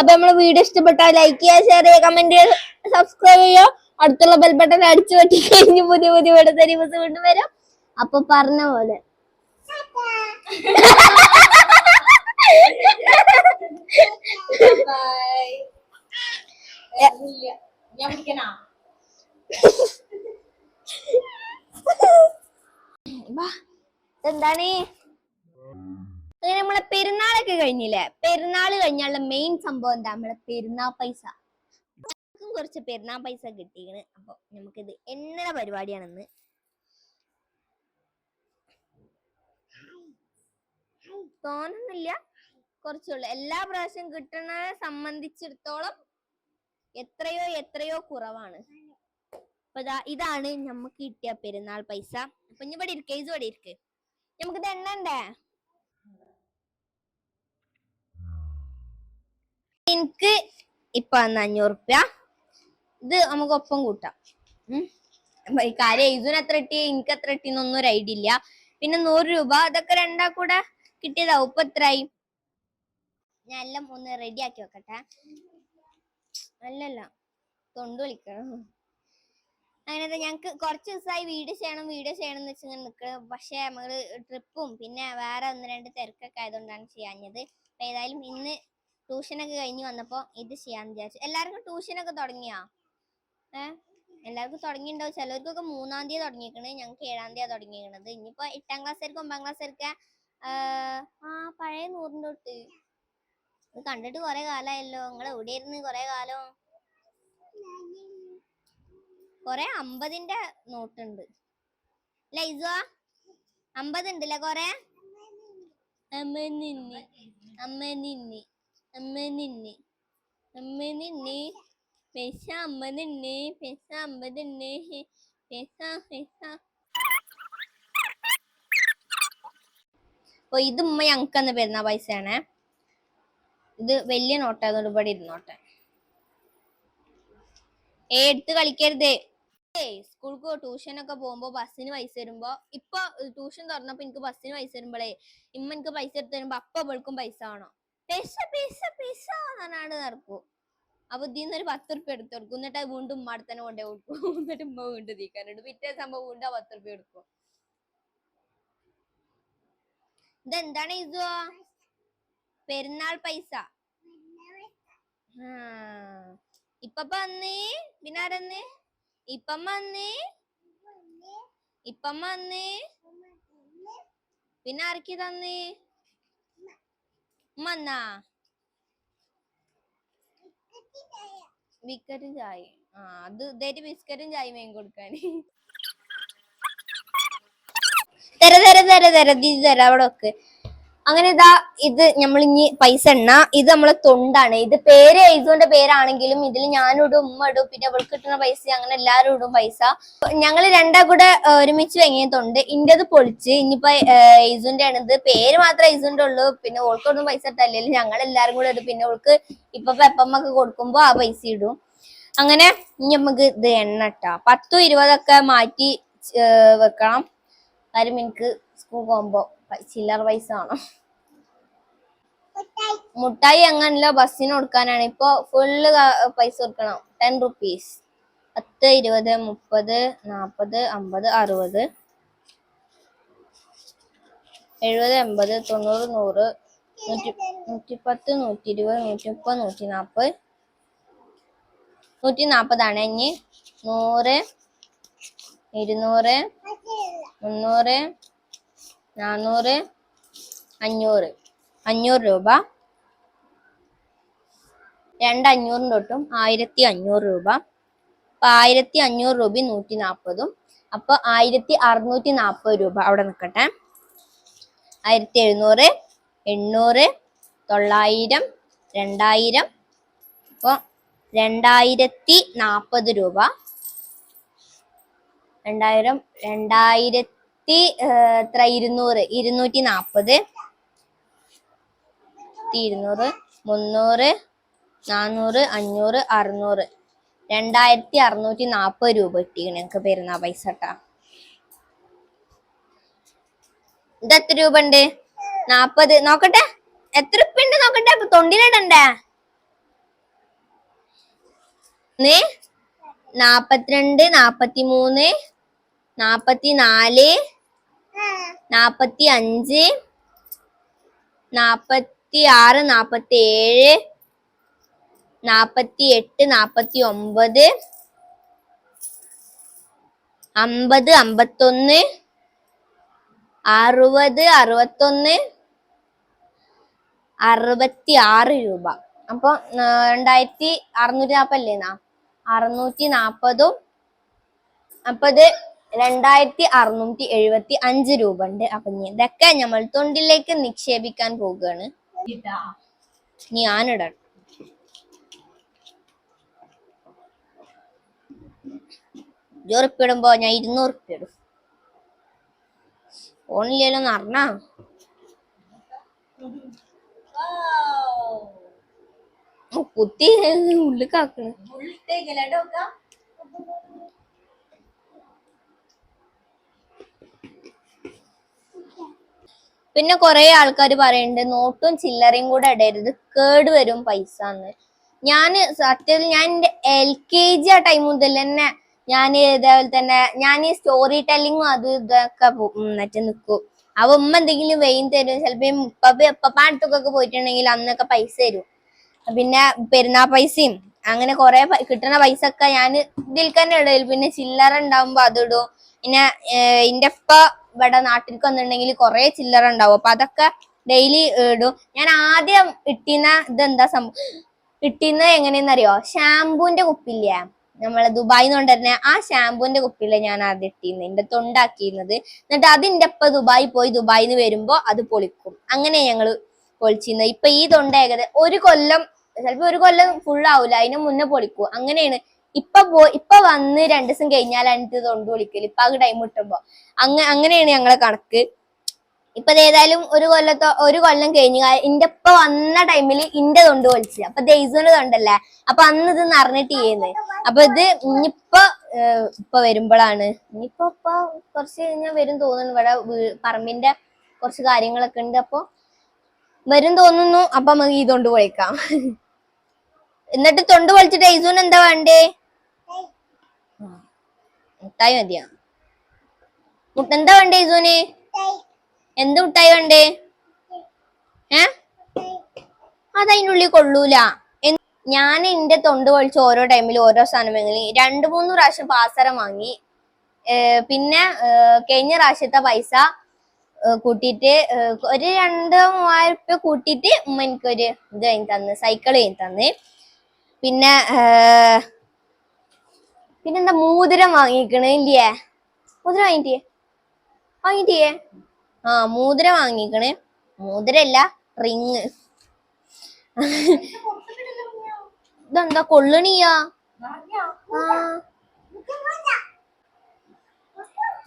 അപ്പൊ നമ്മളെ വീഡിയോ ഇഷ്ടപ്പെട്ടാൽ ലൈക്ക് ചെയ്യുക ഷെയർ ചെയ്യുക കമന്റ് ചെയ്യുക സബ്സ്ക്രൈബ് ചെയ്യുക. അടുത്തുള്ള ബെൽ ബട്ടൺ അടിച്ചു വെട്ടി കഴിഞ്ഞ് പുതിയ പുതിയ ദിവസം വീണ്ടും വരും. അപ്പൊ പറഞ്ഞ പോലെ. ഞാൻ എന്താണ് അങ്ങനെ നമ്മളെ പെരുന്നാളൊക്കെ കഴിഞ്ഞില്ലേ? പെരുന്നാൾ കഴിഞ്ഞുള്ള മെയിൻ സംഭവം എന്താ? നമ്മളെ പെരുന്നാൾ പൈസ. നമുക്കും കുറച്ച് പെരുന്നാൾ പൈസ കിട്ടിയാണ് അപ്പൊ നമുക്കിത് എങ്ങനെ പരിപാടിയാണെന്ന്. തോന്നുന്നില്ല കുറച്ചുള്ളൂ. എല്ലാ പ്രാവശ്യം കിട്ടുന്നതിനെ സംബന്ധിച്ചിടത്തോളം എത്രയോ എത്രയോ കുറവാണ്. അപ്പൊ ഇതാണ് നമുക്ക് കിട്ടിയ പെരുന്നാൾ പൈസ. അപ്പൊ ഇനി ഇവിടെ ഇരിക്കേ ഇത് ഇവിടെ ഇരിക്കേ. നമുക്കിത് എണ്ണണ്ടേ? എനിക്ക് ഇപ്പൊ അഞ്ഞൂറ് റുപ്യ ഇത് നമുക്ക് ഒപ്പം കൂട്ടാം കാര്യം ഇതിന് എത്ര കിട്ടി? എനിക്ക് എത്ര ഇട്ടി എന്നൊന്നും ഒരു ഐഡിയ ഇല്ല. പിന്നെ നൂറ് രൂപ അതൊക്കെ രണ്ടാ കൂടെ കിട്ടിയതാവും ഇപ്പൊ എത്രയായി ഞാൻ എല്ലാം ഒന്ന് റെഡി ആക്കി വെക്കട്ടെ. അല്ലല്ല തൊണ്ട് വിളിക്കണം അങ്ങനെ ഞങ്ങക്ക് കുറച്ച് ദിവസമായി വീട് ചെയ്യണം വീഡിയോ ചെയ്യണം എന്ന് വെച്ചിങ്ങനെ നിൽക്കണം. പക്ഷെ നമ്മൾ ട്രിപ്പും പിന്നെ വേറെ ഒന്ന് രണ്ട് തിരക്കൊക്കെ ആയതുകൊണ്ടാണ് ചെയ്യാഞ്ഞത്. ഏതായാലും ഇന്ന് ട്യൂഷനൊക്കെ കഴിഞ്ഞ് വന്നപ്പോൾ ഇത് ചെയ്യാന്ന് വിചാരിച്ചു. എല്ലാവർക്കും ട്യൂഷനൊക്കെ തുടങ്ങിയോ? ഏ? എല്ലാവർക്കും തുടങ്ങിയിട്ടുണ്ടാവും. ചിലർക്കൊക്കെ മൂന്നാം തീയതി തുടങ്ങിയിരിക്കണത് ഞങ്ങൾക്ക് ഏഴാം തീയതി തുടങ്ങിയിരിക്കണത് ഇനിയിപ്പോ എട്ടാം ക്ലാസ്സുകാർക്ക് ഒമ്പതാം ക്ലാസ്സുകാർക്ക് ആ പഴയ നൂറിന്റെ തൊട്ട്. ഇത് കണ്ടിട്ട് കൊറേ കാലമായല്ലോ നിങ്ങൾ എവിടെയായിരുന്നു കൊറേ കാലം? കൊറേ അമ്പതിന്റെ നോട്ടുണ്ട്. അമ്പത് ഉണ്ടല്ലേ കൊറേ? അമ്മ നിന്നി അമ്മ നിന്നി അമ്മ നിന്നി. അമ്മ പെസ ഉണ്ട് പെസ ഉണ്ട് പൈസ പൈസ അപ്പൊ ഇത് ഉമ്മ ഞങ്ങൾക്ക് അന്ന് പെരുന്ന പൈസയാണേ. ഇത് വലിയ നോട്ട് അതുകൊണ്ട് ഇവിടെ ഇരുന്നോട്ടെ. ഏ എടുത്ത് കളിക്കരുതേ. സ്കൂൾക്ക് ട്യൂഷനൊക്കെ പോകുമ്പോ ബസ്സിന് പൈസ തരുമ്പോ ഇപ്പൊ ട്യൂഷൻ തുറന്നപ്പോ എനിക്ക് ബസ്സിന് പൈസ തരുമ്പോഴേ ഇമ്മ എനിക്ക് പൈസ എടുത്ത് തരുമ്പോ അപ്പൊ അവൾക്കും പൈസ വേണം? പൈസ പൈസ പൈസ എന്നാണ് നടക്കും. അപ്പൊ ഇതിന്ന് ഒരു പത്ത് റുപ്യ എടുത്ത് കൊടുക്കും. എന്നിട്ട് വീണ്ടും ഉമ്മ അടുത്തന്നെ കൊണ്ടേ കൊടുക്കും. എന്നിട്ട് ഉമ്മ വീണ്ടും തീക്കാനുണ്ട് പിറ്റേ സംഭവം വീണ്ടും ആ പത്ത് റുപ്യ എടുക്കും. ഇതെന്താണ് ഇതോ പെരുന്നാൾ പൈസ. ആ. ഇപ്പപ്പ വന്നേ? പിന്നെ ആരന്ന് ഇപ്പം വന്നേ? ഇപ്പം വന്നേ? പിന്നെ ആർക്കി തന്നേ? വന്നാ ബിസ്ക്കറ്റും ചായ ആ അത് ഇതായിട്ട് ബിസ്ക്കറ്റും ചായ മേൻ കൊടുക്കാൻ. തര തര തര തര അവിടെ ഒക്കെ അങ്ങനെ ഇതാ ഇത് നമ്മൾ ഇനി പൈസ എണ്ണ. ഇത് നമ്മളെ തൊണ്ടാണ്. ഇത് പേര് എഴുതുകൊണ്ട് പേരാണെങ്കിലും ഇതിൽ ഞാനിടും ഉമ്മ ഇടും പിന്നെ അവൾക്ക് കിട്ടുന്ന പൈസ അങ്ങനെ എല്ലാവരും ഇടും പൈസ. ഞങ്ങൾ രണ്ടാ കൂടെ ഒരുമിച്ച് വാങ്ങിയ തൊണ്ട്. ഇന്റത് പൊളിച്ച്. ഇനിയിപ്പോ എഴുതുന്റെ ആണ് ഇത് പേര് മാത്രം എഴുതുന്റെ ഉള്ളൂ പിന്നെ ഓൾക്കൊന്നും പൈസ ഇട്ടല്ലേ ഞങ്ങൾ എല്ലാരും കൂടെ ഇടും പിന്നെ ഓൾക്ക് ഇപ്പൊ പെപ്പമ്മക്ക് കൊടുക്കുമ്പോ ആ പൈസ ഇടും. അങ്ങനെ ഇനി നമുക്ക് ഇത് എണ്ണ ഇട്ടാ പത്തും ഇരുപതൊക്കെ മാറ്റി വെക്കണം. കാര്യം എനിക്ക് സ്കൂൾ പോകുമ്പോ. ചില്ലറ പൈസ വേണം. മുട്ടായി. അങ്ങനല്ല ബസ്സിന് കൊടുക്കാനാണ്. ഇപ്പൊ ഫുള്ള് പൈസ കൊടുക്കണം. Ten rupees. പത്ത് ഇരുപത് മുപ്പത് നാപ്പത് അമ്പത് അറുപത്. എഴുപത് എൺപത് തൊണ്ണൂറ് നൂറ് നൂറ്റി നൂറ്റിപ്പത്ത് നൂറ്റി ഇരുപത് നൂറ്റി മുപ്പത് നൂറ്റി നാപ്പത് നൂറ്റി നാപ്പതാണ് ഇനി നൂറ് ഇരുന്നൂറ് മുന്നൂറ് നാന്നൂറ് അഞ്ഞൂറ്. അഞ്ഞൂറ് രൂപ. രണ്ട് അഞ്ഞൂറിന്റെ തൊട്ടും ആയിരത്തി അഞ്ഞൂറ് രൂപ. അപ്പൊ ആയിരത്തി അഞ്ഞൂറ് രൂപ നൂറ്റി നാൽപ്പതും. അപ്പൊ ആയിരത്തി അറുന്നൂറ്റി നാൽപ്പത് രൂപ അവിടെ നിൽക്കട്ടെ ആയിരത്തി എഴുന്നൂറ് എണ്ണൂറ് തൊള്ളായിരം രണ്ടായിരം. അപ്പോൾ രണ്ടായിരത്തി നാൽപ്പത് രൂപ. രണ്ടായിരം രണ്ടായിരത്തി ഏർ, എത്ര? ഇരുന്നൂറ്. ഇരുന്നൂറ്റി നാൽപ്പത് ഇരുന്നൂറ് മുന്നൂറ് നാന്നൂറ് അഞ്ഞൂറ് അറുന്നൂറ്. രണ്ടായിരത്തി അറുന്നൂറ്റി നാൽപ്പത് രൂപ കിട്ടിയാണ് ഞങ്ങൾക്ക് പെരുന്നാ പൈസ കേട്ടാ ഇത് എത്ര രൂപ ഉണ്ട് നാപ്പത്. നോക്കട്ടെ. എത്ര ഉപ്പ ഉണ്ട് നോക്കട്ടെ. അപ്പൊ തൊണ്ടിലിടണ്ടേ? നാപ്പത്തിരണ്ട് നാപ്പത്തി മൂന്ന് നാപ്പത്തി നാല് നാപ്പത്തി അഞ്ച് നാപ്പത്തി ആറ് നാപ്പത്തി ഏഴ് നാപ്പത്തി എട്ട് നാപ്പത്തി ഒമ്പത് അമ്പത് അമ്പത്തൊന്ന് അറുപത് അറുപത്തൊന്ന് അറുപത്തി ആറ് രൂപ. അപ്പൊ രണ്ടായിരത്തി അറുന്നൂറ്റി നാപ്പല്ലേന്നാ അറുന്നൂറ്റി നാപ്പതും അപ്പൊ രണ്ടായിരത്തി അറുന്നൂറ്റി എഴുപത്തി അഞ്ച് രൂപ ഉണ്ട് അപ്പൊ ഇതൊക്കെ നമ്മൾ തൊണ്ടിലേക്ക് നിക്ഷേപിക്കാൻ ഇനി ഞാനിടണം ഇരുപത് ഇടുമ്പോ ഞാൻ ഇരുന്നൂറ് ഉറുപ്പ്യ ഇടും ഫോണില്ലല്ലോ അറിഞ്ഞാ? കുത്തി ഉള്ളിൽ പിന്നെ കുറെ ആൾക്കാർ പറയുന്നുണ്ട് നോട്ടും ചില്ലറയും കൂടെ ഇടരുത് കേട് വരും പൈസ എന്ന് ഞാൻ സത്യത്തിൽ ഞാൻ എന്റെ എൽ കെ ജി ആ ടൈം മുതൽ തന്നെ ഞാൻ ഇതേപോലെ തന്നെ ഞാൻ ഈ സ്റ്റോറി ടെല്ലിങ്ങും അത് ഇതൊക്കെ മറ്റേ നിൽക്കും അപ്പൊ ഉമ്മ എന്തെങ്കിലും വെയിൻ തരും ചിലപ്പോ ഉപ്പപ്പ എപ്പപ്പാടത്തൊക്കെ പോയിട്ടുണ്ടെങ്കിൽ അന്നൊക്കെ പൈസ തരും. പിന്നെ പെരുന്നാ പൈസയും അങ്ങനെ കുറെ കിട്ടുന്ന പൈസ ഒക്കെ ഞാൻ ഇതിൽ തന്നെ ഇടയിൽ പിന്നെ ചില്ലറ ഉണ്ടാവുമ്പോ അതിടും പിന്നെ എന്റെ ഉപ്പ ഇവിടെ നാട്ടിലേക്ക് വന്നിട്ടുണ്ടെങ്കിൽ കുറെ ചില്ലറ ഉണ്ടാവും. അപ്പൊ അതൊക്കെ ഡെയിലി ഇടും. ഞാൻ ആദ്യം ഇട്ടിന്ന ഇതെന്താ സംഭവം ഇട്ടിന്ന എങ്ങനെയെന്നറിയോ? ഷാമ്പൂന്റെ കുപ്പില്ലേ? നമ്മളെ ദുബായിൽ നിന്ന് കൊണ്ടുവരുന്ന ആ ഷാമ്പൂന്റെ കുപ്പിയിലെ ഞാൻ ആദ്യം ഇട്ടിരുന്നത് എന്റെ തൊണ്ടാക്കിയിരുന്നത്. എന്നിട്ട് അതിന്റെ ഒപ്പം ദുബായി പോയി ദുബായിൽ നിന്ന് വരുമ്പോ അത് പൊളിക്കും. അങ്ങനെ ഞങ്ങൾ പൊളിച്ചിരുന്നത് ഇപ്പൊ ഈ തൊണ്ട ഏകദേശം ഒരു കൊല്ലം ചിലപ്പോ ഒരു കൊല്ലം ഫുൾ ആവൂല. അതിന് മുന്നേ പൊളിക്കും. അങ്ങനെയാണ് ഇപ്പൊ പോ ഇപ്പൊ വന്ന് രണ്ടു ദിവസം കഴിഞ്ഞാലാണ് ഇത് തൊണ്ട് വിളിക്കൽ ഇപ്പൊ ആ ടൈം കിട്ടുമ്പോ. അങ്ങ അങ്ങനെയാണ് ഞങ്ങളെ കണക്ക്. ഇപ്പൊ ഏതായാലും ഒരു കൊല്ലത്തോ ഒരു കൊല്ലം കഴിഞ്ഞു ഇന്റെ ഇപ്പൊ വന്ന ടൈമിൽ ഇന്റെ തൊണ്ട് വലിച്ചു അപ്പൊ ദൈസുവിന്റെ തൊണ്ടല്ലേ? അപ്പൊ അന്ന് ഇത് നിറഞ്ഞിട്ട് ചെയ്യുന്നത് അപ്പൊ ഇത് ഇനിയിപ്പൊ ഇപ്പൊ വരുമ്പോഴാണ് ഇനിയിപ്പോ ഇപ്പൊ കുറച്ച് കഴിഞ്ഞാൽ വരും തോന്നുന്നു. ഇവിടെ പറമ്പിന്റെ കുറച്ച് കാര്യങ്ങളൊക്കെ ഉണ്ട്. അപ്പൊ വരും തോന്നുന്നു. അപ്പൊ നമുക്ക് ഈ തൊണ്ട് പൊളിക്കാം. എന്നിട്ട് തൊണ്ട് പൊളിച്ചിട്ട് ഐസൂന് എന്താ വേണ്ടേ? മുട്ടായി മതിയാ? മുട്ട എന്താ വേണ്ടേ ഐസൂന് എന്ത് മുട്ടായി വേണ്ടേ? ഏ? അത് അതിനുള്ളിൽ കൊള്ളൂല ഞാൻ എന്റെ തൊണ്ട് പൊളിച്ച് ഓരോ ടൈമിൽ ഓരോ സാധനം വാങ്ങി രണ്ടു മൂന്ന് പ്രാവശ്യം പാസരം വാങ്ങി. പിന്നെ കഴിഞ്ഞ പ്രാവശ്യത്തെ പൈസ കൂട്ടിട്ട് ഒരു രണ്ട് മൂവായിരം റുപ്യ കൂട്ടിട്ട് ഉമ്മ എനിക്കൊരു ഇത് കഴിഞ്ഞ് തന്ന് സൈക്കിൾ കഴിഞ്ഞ് തന്ന്. പിന്നെ പിന്നെന്താ മോതിരം വാങ്ങിക്കണേ ഇല്ലേ മോതിരം വാങ്ങിട്ടേ വാങ്ങിട്ടേ ആ മോതിരം വാങ്ങിക്കണേ. മോതിരല്ല റിങ്. ഇതെന്താ കൊള്ളണിയാ?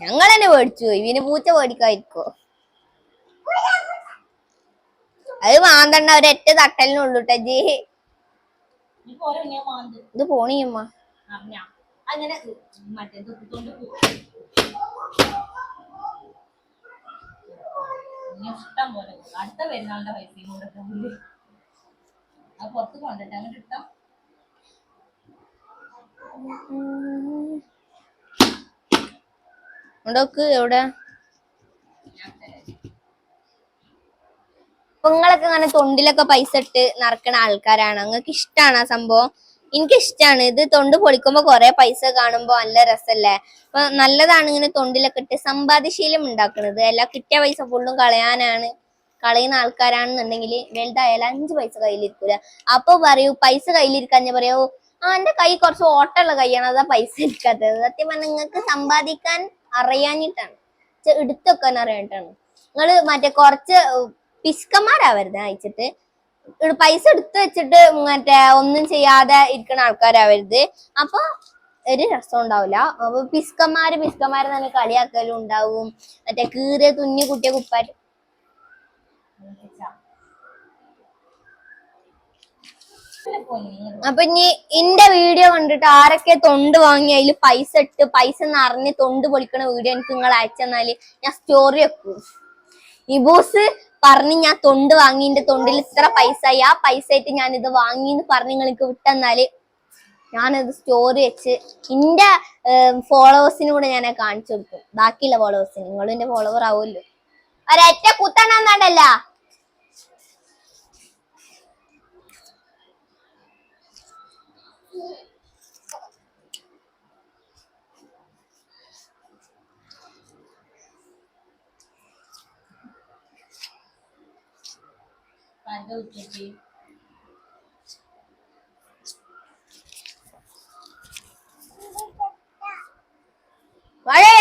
ഞങ്ങൾ തന്നെ മേടിച്ചു ഇവന് പൂച്ച മേടിക്കാതിരിക്കോ അത് മാന്തണ്ട ഒരൊറ്റ തട്ടലിനുള്ളൂട്ടേ ഇത് പോണിയമ്മ. അങ്ങനെ മറ്റേ തൊട്ടിക്കൊണ്ട് പോകും ഇഷ്ടം പോലെ. അടുത്ത പെരുന്നാളിന്റെ പൈസയും കൂടെ പോകില്ലേ അത് പുറത്ത് കൊണ്ടിട്ട് അങ്ങോട്ട് ഇട്ടാം. ഉണ്ടോക്ക് എവിടെ? നിങ്ങളൊക്കെ അങ്ങനെ തൊണ്ടിലൊക്കെ പൈസ ഇട്ട് നടക്കണ ആൾക്കാരാണ്. നിങ്ങൾക്ക് ഇഷ്ടമാണ് ആ സംഭവം? എനിക്ക് ഇഷ്ടമാണ് ഇത് തൊണ്ട് പൊളിക്കുമ്പോ കുറെ പൈസ കാണുമ്പോ നല്ല രസല്ലേ? അപ്പൊ നല്ലതാണ് ഇങ്ങനെ തൊണ്ടിലൊക്കെ ഇട്ട് സമ്പാദ്യശീലം ഉണ്ടാക്കുന്നത് അല്ല കിട്ടിയ പൈസ ഫുള്ളും കളയാനാണ്. കളയുന്ന ആൾക്കാരാണെന്നുണ്ടെങ്കിൽ വലുതായാലും അഞ്ച് പൈസ കയ്യിലിരിക്കൂല. അപ്പൊ പറയൂ പൈസ കയ്യിലിരിക്കാഞ്ഞ പറയൂ ആ എന്റെ കൈ കുറച്ച് ഓട്ടമുള്ള കൈയാണ് അതാ പൈസ ഇരിക്കാത്തത് സത്യം പറഞ്ഞാൽ നിങ്ങൾക്ക് സമ്പാദിക്കാൻ അറിയാഞ്ഞിട്ടാണ്. എടുത്തൊക്കെ അറിയാനിട്ടാണ് നിങ്ങൾ മറ്റേ കുറച്ച് പിസ്കന്മാരാവരുത് അയച്ചിട്ട്. പൈസ എടുത്തു വെച്ചിട്ട് മറ്റേ ഒന്നും ചെയ്യാതെ ഇരിക്കുന്ന ആൾക്കാരാവരുത്. അപ്പൊ ഒരു രസം ഉണ്ടാവില്ല. അപ്പൊ പിസ്കന്മാര് പിസ്കന്മാരെ തന്നെ കളിയാക്കലും ഉണ്ടാവും. മറ്റേ കീറിയ തുന്നി കുട്ടിയ കുപ്പാറ്റ് അപ്പൊ ഇനി ഇന്റെ വീഡിയോ കണ്ടിട്ട് ആരൊക്കെ തൊണ്ട് വാങ്ങി അതിൽ പൈസ ഇട്ട് പൈസ നിറഞ്ഞ് തൊണ്ട് പൊളിക്കണ വീഡിയോ എനിക്ക് നിങ്ങൾ അയച്ചെന്നാൽ ഞാൻ സ്റ്റോറി വെക്കും. ഇബോസ് പറഞ്ഞ് ഞാൻ തൊണ്ട് വാങ്ങി എന്റെ തൊണ്ടിൽ ഇത്ര പൈസ ആ പൈസ ആയിട്ട് ഞാൻ ഇത് വാങ്ങി എന്ന് പറഞ്ഞ് നിങ്ങൾക്ക് വിട്ടെന്നാൽ ഞാനത് സ്റ്റോറി വെച്ച് എന്റെ ഫോളോവേഴ്സിന് കൂടെ ഞാൻ കാണിച്ചു കൊടുക്കും. ബാക്കിയുള്ള ഫോളോവേഴ്സിന്. നിങ്ങളും എന്റെ ഫോളോവർ ആവുമല്ലോ. ഒരൊറ്റ കുത്തണമെന്നുണ്ടല്ല Thank ഉച്ചയ്ക്ക് വഴേ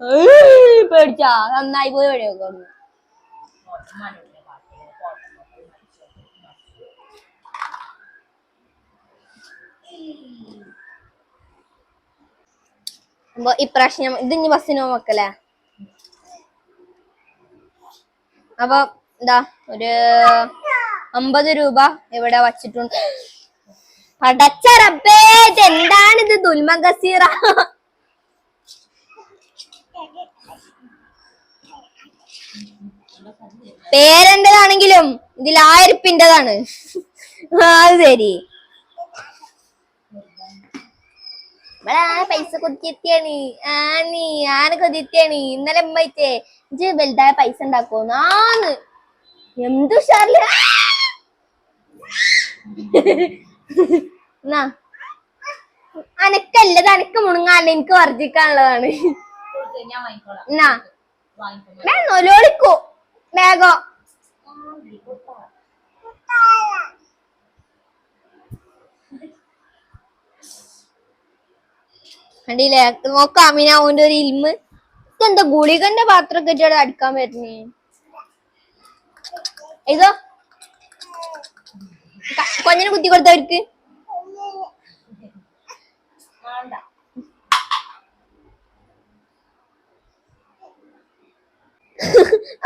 ഏയ് പേടിച്ചാ. നന്നായി പോയി പാട്ടില്ല ഓട്ടം അപ്പൊ ഇപ്രാവശ്യം ഇത് ഇനി ബസ്സിന് പോകാൻ വെക്കല്ലേ അപ്പൊ എന്താ ഒരു അമ്പത് രൂപ ഇവിടെ വച്ചിട്ടുണ്ട്. പടച്ച റബ്ബേ എന്താണിത് ദുൽമ ഗസീറ പേരെന്റേതാണെങ്കിലും ഇതിൽ ആയിരപ്പിന്റേതാണ് ആ അത് ശരി. ആ പൈസ കൊതിയെത്തിയാണ് ആ നീ ആന കൊതിയെത്തിയാണ് ഇന്നലെ അമ്മയിട്ടേ ഇജ് വലുതായ പൈസ ഉണ്ടാക്കുമെന്ന് ആന്ന്. എന്തു ഉഷാറില്ല എന്നാ? അനക്കല്ലത് അനക്ക് മുണുങ്ങാല്ല എനിക്ക് വർജിക്കാനുള്ളതാണ്. എന്നാ? നൊലോളിക്കൂ. വേഗം. കണ്ടില്ലേ? നോക്കാം അമിനാവിന്റെ ഒരു ഇൽമ്. ഇതെന്താ ഗുളികന്റെ പാത്രമൊക്കെ വെച്ചോടെ അടുക്കാൻ വരുന്നേ? ഇതോ കൊഞ്ഞിന് കുത്തി കൊടുത്തവർക്ക്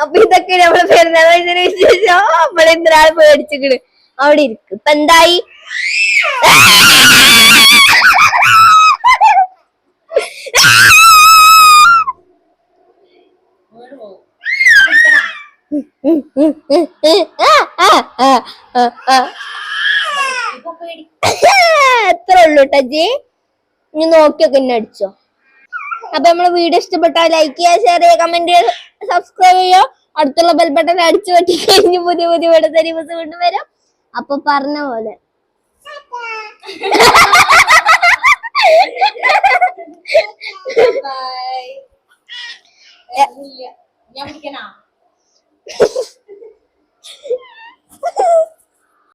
അപ്പൊ ഇതൊക്കെ നമ്മളെ പെരുന്നാൾ വിശേഷം. നമ്മളെ ഇന്നൊരാൾ അവിടെ ഇരിക്കും. ഇപ്പൊ എന്തായി വീട് പോകും ഇപ്പൊ പേടി എത്ര ഉള്ളു ടജി ഇനി നോക്കിയൊക്കെ എന്നെ അടിച്ചോ. അപ്പൊ നമ്മളെ വീഡിയോ ഇഷ്ടപ്പെട്ടാൽ ലൈക്ക് ചെയ്യുക ഷെയർ ചെയ്യുക കമന്റ് ചെയ്യുക സബ്സ്ക്രൈബ് ചെയ്യുക. അടുത്തുള്ള ബെൽ ബട്ടൺ അടിച്ചു പറ്റി കഴിഞ്ഞ് പുതിയ പുതിയ വീഡിയോ ദിവസം വരും. അപ്പൊ പറഞ്ഞ പോലെ. nhâm cái nào.